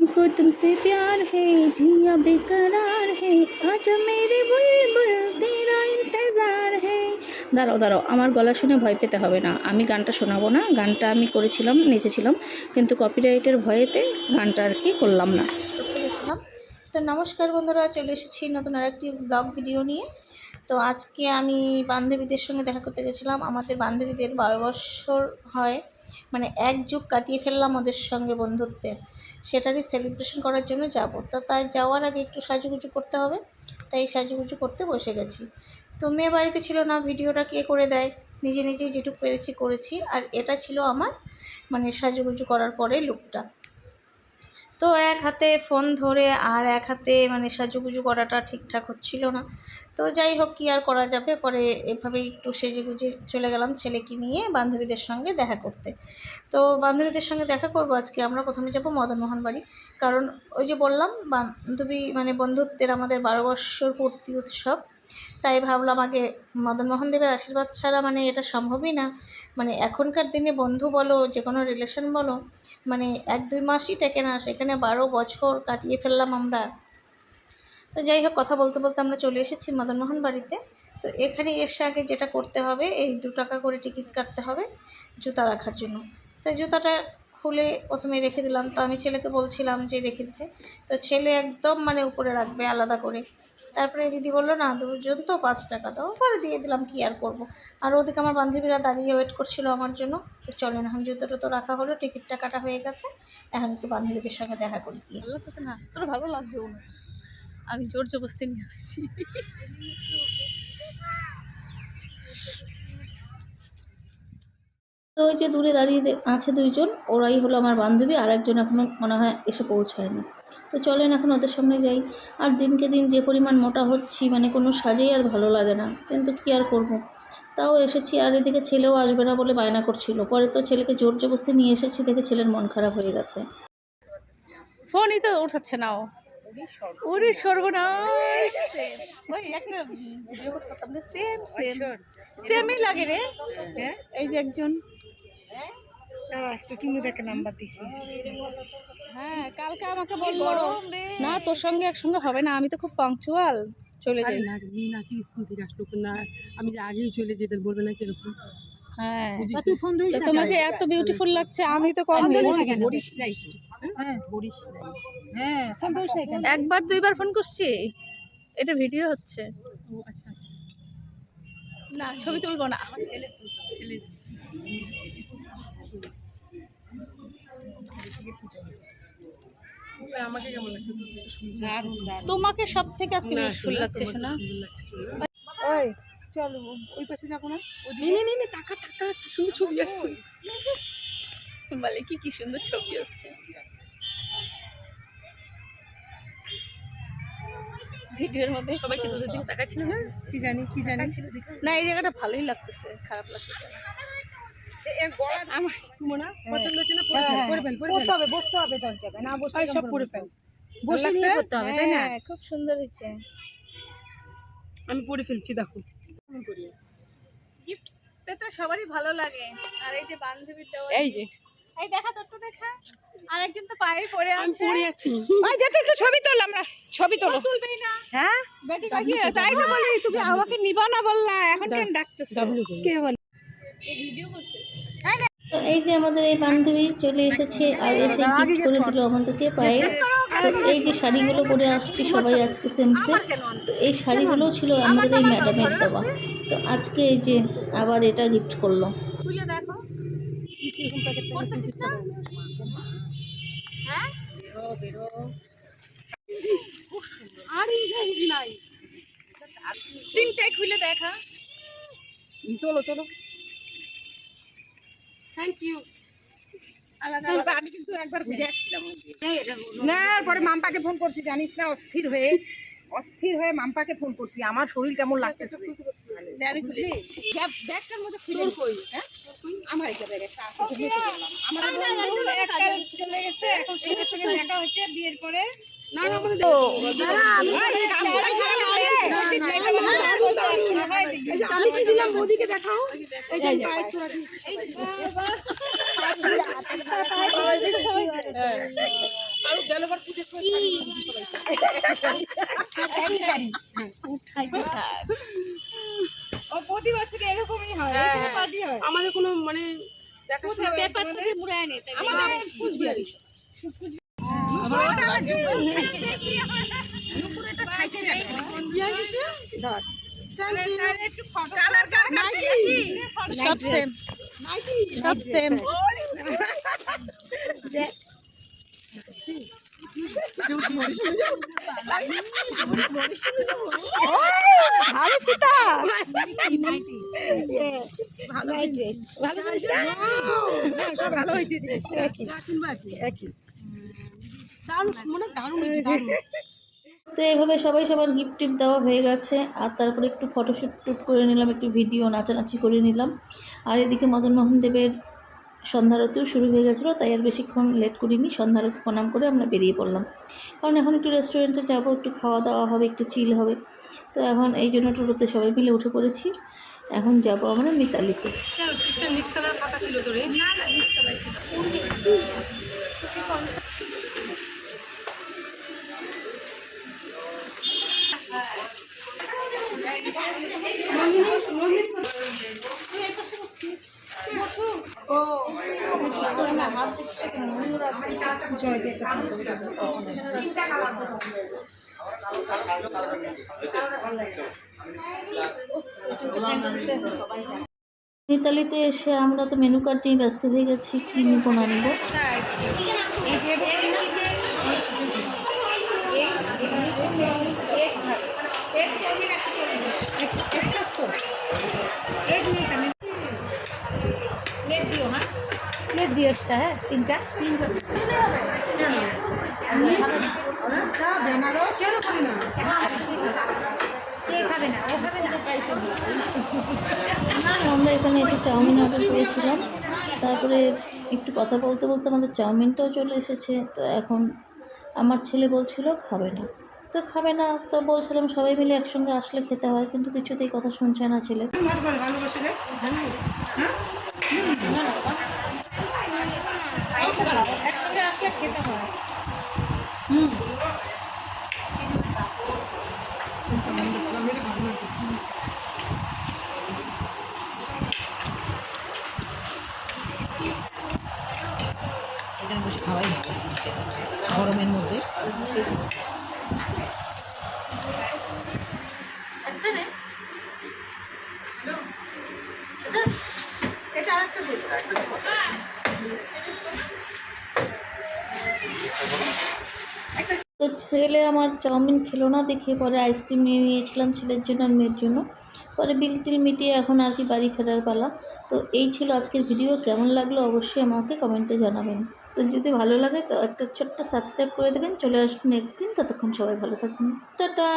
को तुमसे प्यार है जिया बेकरार है आजा मेरे बुलबुल तेरा इंतजार है দাঁড়াও দাঁড়াও আমার গলা শুনে ভয় পেতে হবে না আমি গানটা শোনাবো না গানটা আমি করেছিলাম নেচেছিলাম কিন্তু কপিরাইটের ভয়েতে গানটা আর কি করলাম না করতে গেছিলাম তো নমস্কার বন্ধুরা চলে এসেছি নতুন আরেকটি ব্লগ ভিডিও নিয়ে তো আজকে আমি বান্ধবীদের সঙ্গে দেখা করতে গেছিলাম আমাদের বান্ধবীদের বারো বছর হয় মানে এক যুগ কাটিয়ে ফেললাম ওদের সঙ্গে বন্ধুত্বের সেটারই সেলিব্রেশন করার জন্য যাব। তা তাই যাওয়ার আগে একটু সাজুগুজু করতে হবে। তাই সাজুগুজু করতে বসে গেছি। তো মেয়ে বাড়িতে ছিল না, ভিডিওটা কে করে দেয়? নিজে নিজেই যেটুকু পেরেছি করেছি। আর এটা ছিল আমার মানে সাজুগুজু করার পরে লুকটা তো এক হাতে ফোন ধরে আর এক হাতে মানে সাজুগুজু করাটা ঠিকঠাক হচ্ছিল না। তো যাই হোক, কী আর করা যাবে? পরে এভাবেই একটু সেজে গুজে চলে গেলাম ছেলেকে নিয়ে বান্ধবীদের সঙ্গে দেখা করতে। তো বান্ধবীদের সঙ্গে দেখা করব আজকে। আমরা প্রথমে যাব মদনমোহন বাড়ি। কারণ ওই যে বললাম, বান্ধবী মানে বন্ধুত্বের আমাদের বারো বৎসর পূর্তি উৎসব। তাই ভাবলাম আগে মদনমোহন দেবের আশীর্বাদ ছাড়া মানে এটা সম্ভবই না। মানে এখনকার দিনে বন্ধু বলো, যে কোনো রিলেশন বলো মানে এক দুই মাসই টেকে না, সেখানে বারো বছর কাটিয়ে ফেললাম আমরা। তো যাই হোক, কথা বলতে বলতে আমরা চলে এসেছি মদনমোহন বাড়িতে। তো এখানে এসে আগে যেটা করতে হবে, এই দু টাকা করে টিকিট কাটতে হবে জুতা রাখার জন্য। তাই জুতাটা খুলে প্রথমে রেখে দিলাম। তো আমি ছেলেকে বলছিলাম যে রেখে দিতে। তো ছেলে একদম মানে উপরে রাখবে আলাদা করে। তারপরে দিদি বলল না দুজন তো পাঁচ টাকা দাও। পরে দিয়ে দিলাম কি আর করব? আর ওদিকে আমার বান্ধবীরা দাঁড়িয়ে ওয়েট করছিল আমার জন্য। তো চলেন এখন জুতো টুতো রাখা হলো টিকিটটা কাটা হয়ে গেছে। এখন একটু বান্ধবীদের সঙ্গে দেখা করি। লাগতেছে না? তোর ভালো লাগবে আমি জোর জবস্তি নিয়ে আসছি। তো ওই যে দূরে দাঁড়িয়ে আছে দুইজন ওরাই হলো আমার বান্ধবী আর একজন এখনও মনে হয় এসে পৌঁছায়নি। তো চলেন এখন ওদের সামনে যাই। আর দিনকে দিন যে পরিমাণ মোটা হচ্ছি মানে কোনো সাজেই আর ভালো লাগে না। কিন্তু কী আর করব। তাও এসেছি আর এদিকে ছেলেও আসবে না বলে বায়না করছিল। পরে তো ছেলেকে জোর জবস্তি নিয়ে এসেছি দেখে ছেলের মন খারাপ হয়ে গেছে। ফোনই তো উঠাচ্ছে না ও। ওরে সর্বনাশ! সেমই লাগে রে। এই যে একজন। টুনু দেখে নাম্বার দিছি হ্যাঁ কালকে আমাকে বলল না তোর সঙ্গে একসঙ্গে হবে না আমি তো খুব পাংচুয়াল চলে যাই। না দিন আছে স্কুল থেকে আসলো না আমি যে আগেই চলে যেতে বলবে না কীরকম? হ্যাঁ। তোমাকে এত বিউটিফুল লাগছে আমি তো কম হয়ে হ্যাঁ। হ্যাঁ একবার দুইবার ফোন করছি? এটা ভিডিও হচ্ছে। ও আচ্ছা আচ্ছা। না ছবি তুলবো না। ছেলে ছেলে। আমাকে কেমন লাগছে? দারুণ দারুণ। তোমাকে সব থেকে আজকে বিউটিফুল লাগছে শোনা। ওই চল ওই পাশে যাব না? নে নে নে টাকা টাকা কি সুন্দর ছবি আসছে। বলে কি কি সুন্দর ছবি আসছে। ভিডিওর মধ্যে সবাইকে তোদের দিকে তাকাচ্ছিল না? কি জানি কি জানি। না এই জায়গাটা ভালোই লাগতেছে খারাপ লাগতেছে। আমার সুমনা পছন্দ হচ্ছে না পরে ফেল, পরে ফেল হবে বসতে হবে তোর না বসে সব পরে ফেল বসে নিয়ে করতে হবে তাই না খুব সুন্দর হয়েছে আমি পরে ফেলছি দেখো গিফট সবারই ভালো লাগে আর এই যে বান্ধবীর দেওয়া এই যে এই দেখা তোর তো দেখা আর একজন তো পায়ে পড়ে আমি আছে আছি ওই দেখো একটু ছবি তোল আমরা ছবি তোলো তুলবেই না হ্যাঁ বেটি তাই তো বলি তুমি আমাকে নিবা না বললা এখন কেন ডাকতেছো? কে বলে? তো এই যে আমাদের এই বান্ধবী চলে এসেছে আর এসে গিফট করে দিল আমাদেরকে পায়ে। তো এই যে শাড়িগুলো পরে আসছি সবাই আজকে সেমসে তো এই শাড়িগুলো ছিল আমাদের এই ম্যাডামের দেওয়া। তো আজকে এই যে আবার এটা গিফট করল। খুলে দেখো। আর ইংলিশ নাই। তিনটাই খুলে দেখা। চলো চলো। থ্যাংক ইউ আমি কিন্তু একবার ঘুরে আসছিলাম। না পরে মাম্পাকে ফোন করছি জানিস না অস্থির হয়ে অস্থির হয়ে মাম্পাকে ফোন করছি। আমার শরীর কেমন লাগতেছে? ব্যাগটার মধ্যে খুলে কই? হ্যাঁ? আমার একটা ব্যাগ একটা আছে তো নিতে গেলাম আমার চলে গেছে এখন সঙ্গে দেখা হচ্ছে বিয়ের পরে। আমি কি দিলাম মোদিকে দেখাও? প্রতি এরকমই হয়। হ্যাঁ। হয়। আমাদের কোনো মানে দেখাশোনা পেপার থেকে আমাদের কুচবিহারি আমার ওটা আমার জুপুর জুপুর এটা খাইতে যাবে কি হয়েছে ধর একটু কালার কালার সব সেম সব সেম ভালো ফুটা ভালো ভালো ভালো হয়েছে একই একই দারুণ মানে দারুণ হয়েছে দারুণ। তো এইভাবে সবাই সবার গিফট টিপ দেওয়া হয়ে গেছে আর তারপরে একটু ফটোশ্যুট টুট করে নিলাম একটু ভিডিও নাচানাচি করে নিলাম। আর এদিকে মদন মোহন দেবের সন্ধ্যারতিও শুরু হয়ে গেছিল তাই আর বেশিক্ষণ লেট করিনি সন্ধ্যারতি প্রণাম করে আমরা বেরিয়ে পড়লাম। কারণ এখন একটু রেস্টুরেন্টে যাব একটু খাওয়া দাওয়া হবে একটু চিল হবে। তো এখন এই জন্য টোটোতে সবাই মিলে উঠে পড়েছি। এখন যাব আমরা মিতালিতে। ছিল মিতালিতে এসে আমরা তো মেনু কার্ড নিয়ে ব্যস্ত হয়ে গেছি কি নিবো না নিবো? হ্যাঁ? তিনটা? আমরা এখানে এসে চাউমিন অর্ডার করেছিলাম। তারপরে একটু কথা বলতে বলতে আমাদের চাউমিনটাও চলে এসেছে। তো এখন আমার ছেলে বলছিল খাবে না। তো খাবে না তো বলছিলাম সবাই মিলে একসঙ্গে আসলে খেতে হয় কিন্তু কিছুতেই কথা শুনছে না ছেলে একসঙ্গে আসলে খেতে হয়। এখানে বসে খাওয়াই গরমের মধ্যে ছেলে আমার চাউমিন খেলো না দেখে পরে আইসক্রিম নিয়ে নিয়েছিলাম ছেলের জন্য আর মেয়ের জন্য। পরে বিল টিল মিটিয়ে এখন আর কি বাড়ি ফেরার পালা। তো এই ছিল আজকের ভিডিও, কেমন লাগল অবশ্যই আমাকে কমেন্টে জানাবেন। তো যদি ভালো লাগে তো একটা ছোট্ট সাবস্ক্রাইব করে দেবেন। চলে আসবেন নেক্সট দিন, ততক্ষণ সবাই ভালো থাকবেন টাটা!